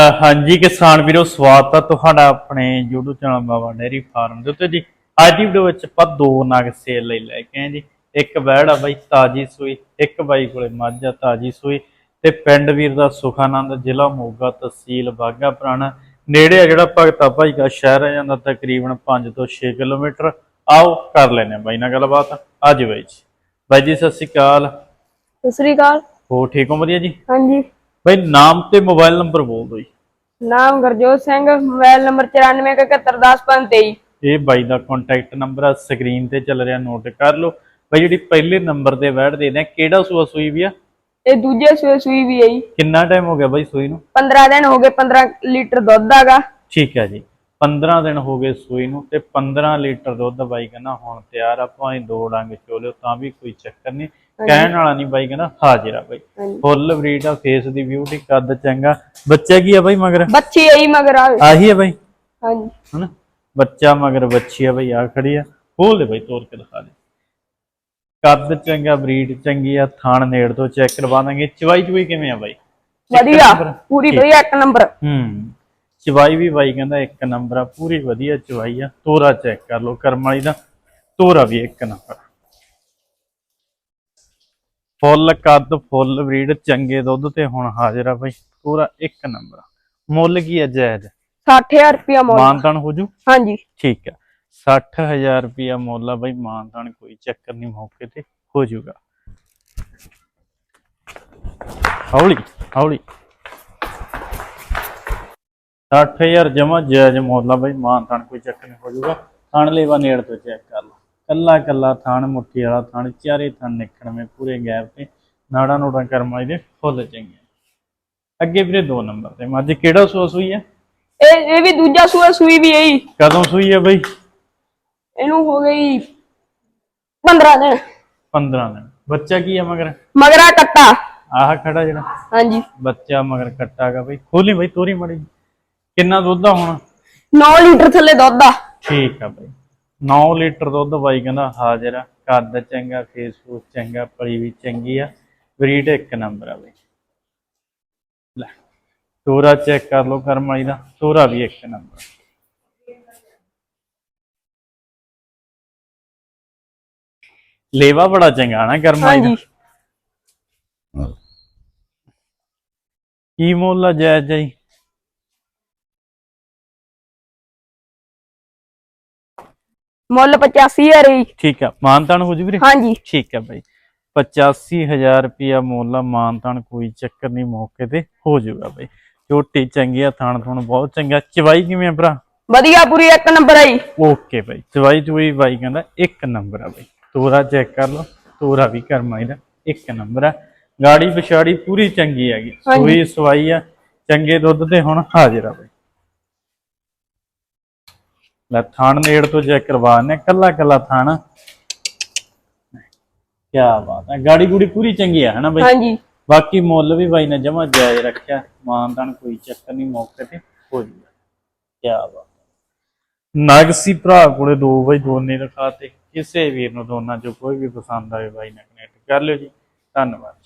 ਹਾਂਜੀ ਕਿਸਾਨ ਵੀਰੋ ਸਵਾਗਤ ਹੈ ਤੁਹਾਡਾ ਆਪਣੇ YouTube channel Baba dairy farm ਦੇ ਉੱਤੇ ਜੀ। ਅੱਜ ਦੀ ਵੀਡੀਓ ਵਿੱਚ ਆਪਾਂ ਦੋ ਨਗ ਸੇਲ ਲਈ ਲੈ ਕੇ ਆਏ ਜੀ। ਇੱਕ ਆ ਬਾਈ ਤਾਜੀ ਸੂਈ ਇੱਕ ਬਾਈ ਕੋਲੇ ਮੱਝ ਆ ਤਾਜੀ ਸੂਈ। ਤੇ ਪਿੰਡ ਵੀਰ ਦਾ ਸੁਖਾਨੰਦ ਜ਼ਿਲ੍ਹਾ ਮੋਗਾ ਤਹਿਸੀਲ ਬਾਗਾ ਪੁਰਾਣਾ। ਨੇੜੇ ਆ ਜਿਹੜਾ ਭਗਤਾ ਭਾਈ ਦਾ ਸ਼ਹਿਰ ਆ ਜਾਂਦਾ ਤਕਰੀਬਨ 5 ਤੋਂ 6 ਕਿਲੋਮੀਟਰ। ਆਓ ਕਰ ਲੈਨੇ ਆ ਬਾਈ ਨਾਲ ਗੱਲਬਾਤ। ਅੱਜ ਬਾਈ ਜੀ। ਬਾਈ ਜੀ ਸਤਿ ਸ਼੍ਰੀ ਅਕਾਲ। ਸਤਿ ਸ੍ਰੀ ਅਕਾਲ। ਹੋ ਠੀਕ ਹੋ? ਵਧੀਆ ਜੀ? ਹਾਂਜੀ। ਬਾਈ ਨਾਮ ਤੇ ਮੋਬਾਈਲ ਨੰਬਰ ਬੋਲ ਦਿਓ ਜੀ। ਨਾਮ ਗੁਰਜੋਤ ਸਿੰਘ ਮੋਬਾਈਲ ਨੰਬਰ 94711023 ਇਹ ਬਾਈ ਦਾ ਕੰਟੈਕਟ ਨੰਬਰ ਆ ਸਕਰੀਨ ਤੇ ਚੱਲ ਰਿਹਾ ਨੋਟ ਕਰ ਲਓ। ਬਾਈ ਜਿਹੜੀ ਪਹਿਲੇ ਨੰਬਰ ਤੇ ਵੈਟ ਦੇ ਨੇ ਕਿਹੜਾ ਸੂਆ ਸੂਈ ਵੀ ਆ? ਇਹ ਦੂਜੇ ਸੂਏ ਸੂਈ ਵੀ ਆਈ ਕਿੰਨਾ ਟਾਈਮ ਹੋ ਗਿਆ ਬਾਈ ਸੂਈ ਨੂੰ? 15 ਦਿਨ ਹੋ ਗਏ 15 ਲੀਟਰ ਦੁੱਧ ਆਗਾ ਠੀਕ ਹੈ ਜੀ। 15 ਦਿਨ ਹੋ ਗਏ ਸੂਈ ਨੂੰ ਤੇ 15 ਲੀਟਰ ਦੁੱਧ ਬਾਈ ਕਹਿੰਦਾ ਹੁਣ ਤਿਆਰ ਆ ਭਾਵੇਂ ਦੋ ਡੰਗ ਚੋਲਿਓ ਤਾਂ ਵੀ ਕੋਈ ਚੱਕਰ ਨਹੀਂ। ਕਹਿਣ ਵਾਲਾ ਨਹੀਂ ਬਾਈ ਕਹਿੰਦਾ ਹਾਜ਼ਰ ਆ ਬਾਈ। ਫੁੱਲ ਬਰੀਡ ਆ ਫੇਸ ਦੀ ਬਿਊਟੀ ਕੱਦ ਚੰਗਾ। ਬੱਚਾ ਕੀ ਆ ਬਾਈ ਮਗਰ? ਬੱਚੀ ਆਈ ਮਗਰ ਆਵੇ ਆਹੀ ਆ ਬਾਈ? ਹਾਂਜੀ। ਹਨਾ? ਬੱਚਾ ਮਗਰ ਬੱਚੀ ਆ ਬਈ ਆ ਖੜੀ ਆ। ਖੋਲ ਦੇ ਬਈ ਤੋੜ ਕੇ ਦਿਖਾ ਦੇ। ਕੱਦ ਚੰਗਾ ਬਰੀਡ ਚੰਗੀ ਆ ਥਾਣ ਨੇੜ ਤੋਂ ਚੈੱਕ ਕਰਵਾ ਦਾਂਗੇ। ਚਵਾਈ ਚਵਾਈ ਕਿਵੇਂ ਆ ਬਾਈ? ਵਧੀਆ? ਪੂਰੀ ਵਧੀਆ ਇੱਕ ਨੰਬਰ। ਹੂੰ। ਚਵਾਈ ਵੀ ਬਾਈ ਕਹਿੰਦਾ ਇੱਕ ਨੰਬਰ ਆ ਪੂਰੀ ਵਧੀਆ ਚਵਾਈ ਆ ਤੋਰਾ ਚੈੱਕ ਕਰ ਲਓ ਕਰਮ ਵਾਲੀ ਦਾ ਤੋਰਾ ਵੀ ਇੱਕ ਨੰਬਰ ਫੁੱਲ ਕੱਦ ਫੁੱਲ ਬਰੀਡ ਚੰਗੇ ਦੁੱਧ ਤੇ ਹੁਣ ਹਾਜ਼ਰ ਆ ਬਾਈ ਪੂਰਾ ਇੱਕ ਨੰਬਰ ਮੁੱਲ ਕੀ ਆ ਜਾਇਜ਼? 60000 ਰੁਪਇਆ ਮੁੱਲ ਮਾਨਤਾਨ ਹੋ ਜੂ? ਹਾਂਜੀ। ਠੀਕ ਹੈ 60000 ਰੁਪਿਆ ਮੁੱਲ ਆ ਬਈ ਮਾਨਤਾਨ ਕੋਈ ਚੱਕਰ ਨਹੀਂ ਮੌਕੇ ਤੇ ਹੋ ਜਾਊਗਾ ਹੌਲੀ ਹੌਲੀ। 60000 ਜਮਾ ਜਾਇਜ਼ ਮੁੱਲ ਬਈ ਮਾਨਤਾਨ ਕੋਈ ਚੱਕਰ ਨਹੀਂ ਹੋ ਜਾਊਗਾ। ਥਣ ਲੇਵਾ ਨੇੜ ਤੋਂ ਚੈੱਕ ਕਰ ਲਓ। ਕੱਲਾ ਕੱਲਾ ਥਣ ਮੁੱਠੀ ਵਾਲਾ ਥਣ ਚਾਰੇ ਥਣ ਨਿਕਣਵੇਂ ਪੂਰੇ ਗੈਪ ਤੇ। ਨਾੜਾ ਨੋੜਾ ਕਰਮਾਈ ਦੇ ਫੁੱਲ ਚੰਗੇ ਅੱਗੇ ਵੀਰੇ ਦੋ ਨੰਬਰ ਤੇ। ਮੱਝ ਕਿਹੜਾ ਸੋਸ ਹੋਈ ਹੈ ਇਹ ਇਹ ਵੀ ਦੂਜਾ ਸੂਆ ਸੂਈ ਵੀ ਆਈ ਕਦੋਂ ਸੂਈ ਹੈ ਬਈ? ਇਹਨੂੰ ਹੋ ਗਈ 15 ਦਿਨ। 15 ਦਿਨ। ਬੱਚਾ ਕੀ ਆ ਮਗਰ? ਮਗਰਾ ਕੱਟਾ। ਆਹ ਖੜਾ ਜਿਹੜਾ। ਹਾਂਜੀ। ਬੱਚਾ ਮਗਰ ਕੱਟਾਗਾ ਬਈ। ਖੋਲੀ ਬਈ ਤੋਰੀ ਮੜੀ ਕਿੰਨਾ ਦੁੱਧ ਆ ਹੁਣ? 9 ਲੀਟਰ ਥੱਲੇ ਦੁੱਧ ਆ। ਠੀਕ ਆ ਬਈ। 9 ਲੀਟਰ ਦੁੱਧ ਬਾਈ ਕਹਿੰਦਾ ਹਾਜ਼ਰ ਆ। ਕੱਦ ਚੰਗਾ ਫੇਸ ਫੂਸ ਚੰਗਾ ਪਲੀ ਵੀ ਚੰਗੀ ਆ। ਬਰੀਡ ਇੱਕ ਨੰਬਰ ਆ ਬਈ। ਲੈ ਤੋਰਾ ਚੈੱਕ ਕਰ ਲਓ ਕਰਮ ਵਾਲੀ ਦਾ। ਤੋਰਾ ਵੀ ਇੱਕ ਨੰਬਰ। ਲੇਵਾ ਬੜਾ ਚੰਗਾ ਨਾ ਕਰਮ ਵਾਲੀ ਦਾ। ਕੀ ਮੁੱਲ ਆ ਜਾਇਜ਼ ਜੀ? ਮੁੱਲ 85000 ਹੀ। ਠੀਕ ਆ ਮਾਨਤਾਨ ਹੋ ਜੂ ਵੀਰੇ? ਹਾਂਜੀ। ਠੀਕ ਹੈ ਬਾਈ। 85000 ਰੁਪਿਆ ਮੁੱਲ ਆ ਮਾਨਤਾਨ ਕੋਈ ਚੱਕਰ ਨਹੀਂ ਮੌਕੇ ਤੇ ਹੋ ਜਾਊਗਾ ਬਾਈ। ਝੋਟੀ ਚੰਗੀ ਆ ਥਾਣ ਥਣ ਬਹੁਤ ਚੰਗਾ। ਚਵਾਈ ਕਿਵੇਂ ਆ ਭਰਾ? ਵਧੀਆ ਪੂਰੀ ਇੱਕ ਨੰਬਰ ਆਈ ਓਕੇ ਬਾਈ। ਚਵਾਈ ਚੁਈ ਬਾਈ ਕਹਿੰਦਾ ਇੱਕ ਨੰਬਰ ਆ ਬਾਈ। ਤੋਰਾ ਚੈੱਕ ਕਰ ਲਓ ਤੋਰਾ ਵੀ ਕਰਮਾਈ ਦਾ ਇੱਕ ਨੰਬਰ ਆ। ਗਾੜੀ ਪਿਛਾੜੀ ਪੂਰੀ ਚੰਗੀ ਹੈਗੀ। ਸੂਈ ਸਵਾਈ ਆ ਚੰਗੇ ਦੁੱਧ ਤੇ ਹੁਣ ਹਾਜ਼ਰ ਆ ਬਾਈ। ਲੈ ਥਾਣ ਨੇੜ ਤੋਂ ਚੈੱਕ ਕਰਵਾਣੇ ਕੱਲਾ ਕੱਲਾ ਥਾਣ। ਕੀ ਬਾਤ ਹੈ ਗਾੜੀ ਗੁੜੀ ਪੂਰੀ ਚੰਗੀ ਆ ਹਨਾ ਬਾਈ? ਹਾਂਜੀ। ਬਾਕੀ ਮੁੱਲ ਵੀ ਬਾਈ ਨੇ ਜਮਾ ਜਾਇਜ਼ ਰੱਖਿਆ ਮਾਨਦਾਨ ਕੋਈ ਚੱਕਰ ਨਹੀਂ ਮੌਕੇ ਤੇ ਹੋ ਜੂਗਾ ਕੀ ਬਾਤ ਨਗਸੀ ਭਰਾ ਕੋਲੇ ਦੋ ਬਾਈ ਦੋਨੇ ਰਖਾਤੇ ਕਿਸੇ ਵੀਰ ਨੂੰ ਦੋਨਾਂ ਚੋਂ ਕੋਈ ਵੀ ਪਸੰਦ ਆਵੇ ਬਾਈ ਨਾਲ ਕਨੈਕਟ ਕਰ ਲਿਓ ਜੀ। ਧੰਨਵਾਦ। ਜੀ